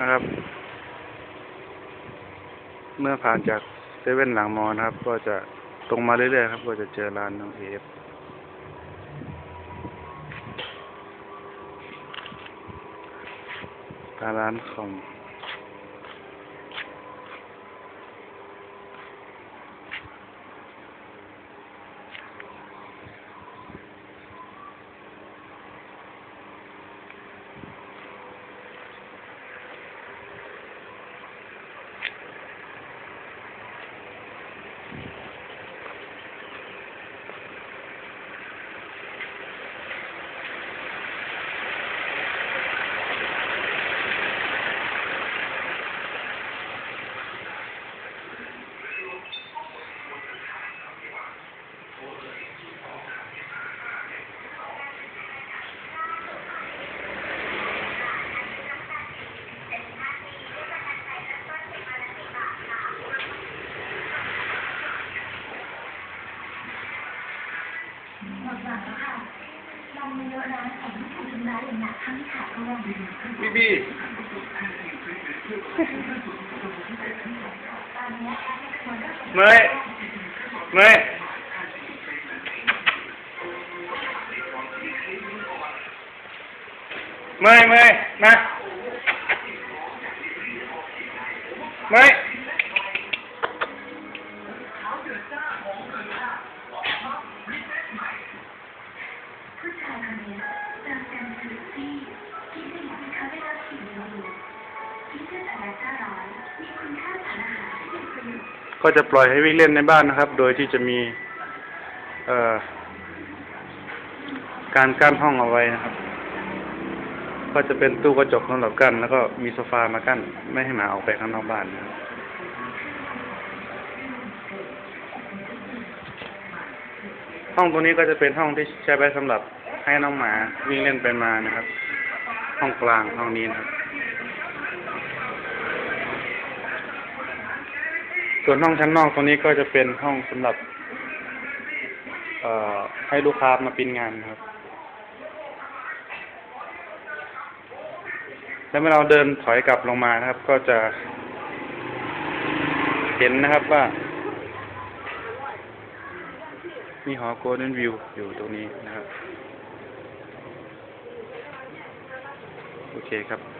นะครับ เมื่อผ่านจากเซเว่นหลังมอนะครับ ก็จะตรงมาเรื่อยๆครับ ก็จะเจอร้านน้องเอฟร้านของ หมดหวังแล้วค่ะลองมาเยอะนะแต่ไม่ถูกทำร้ายอย่างหนักทั้งที่ขาดก็ว่า ดีบีบีตอนนี้แอปไม่ควรก็เมยเมยเมยเมยมาเมย ก็จะปล่อยให้วิ่งเล่นในบ้านนะครับ โดยที่จะมีเอ่อการกั้นห้องเอาไว้นะครับ ก็จะเป็นตู้กระจกสำหรับกั้นแล้วก็มีโซฟามากั้นไม่ให้หมาออกไปข้างนอกบ้านนะครับห้องตัวนี้ก็จะเป็นห้องที่ใช้ไว้สำหรับให้น้องหมาวิ่งเล่นไปมานะครับ ห้องกลางห้องนี้นะครับ ส่วนห้องชั้นนอกตรงนี้ก็จะเป็นห้องสำหรับ เอ่อให้ลูกค้ามาปิ้นงานครับ แล้วเมื่อเราเดินถอยกลับลงมานะครับ ก็จะ เห็นนะครับว่า มีหอโกลเด้นวิวอยู่ตรงนี้นะครับ โอเคครับ